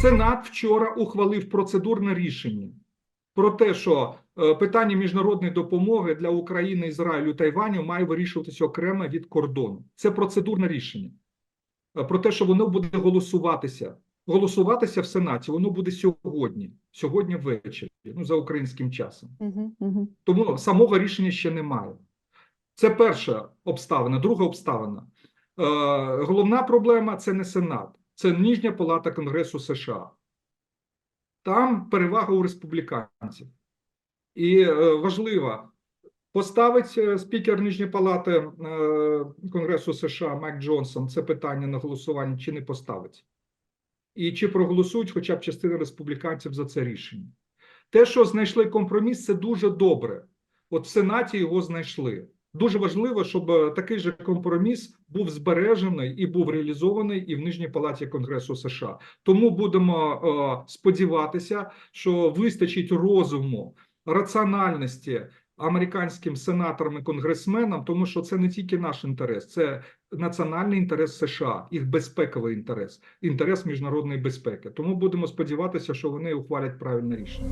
Сенат вчора ухвалив процедурне рішення про те, що е, питання міжнародної допомоги для України, Ізраїлю Тайваню має вирішуватися окремо від кордону. Це процедурне рішення Е, про те, що воно буде голосуватися. Голосуватися в Сенаті воно буде сьогодні, сьогодні ввечері, ну за українським часом. Угу, угу. Тому самого рішення ще немає. Це перша обставина. Друга обставина. Е, головна проблема це не Сенат, це нижня палата Конгресу США. Там перевага у республіканців. І е, важливо, поставить е, спікер нижньої палати е, Конгресу США Майк Джонсон це питання на голосування чи не поставить. І чи проголосують хоча б частина республіканців за це рішення. Те, що знайшли компроміс, це дуже добре. От в Сенаті його знайшли. Дуже важливо, щоб е, такий же компроміс був збережений і був реалізований і в нижній палаті Конгресу США. Тому будемо е, сподіватися, що вистачить розуму, раціональності американським сенаторам і конгресменам, тому що це не тільки наш інтерес, це національний інтерес США, їх безпековий інтерес, інтерес міжнародної безпеки. Тому будемо сподіватися, що вони ухвалять правильне рішення.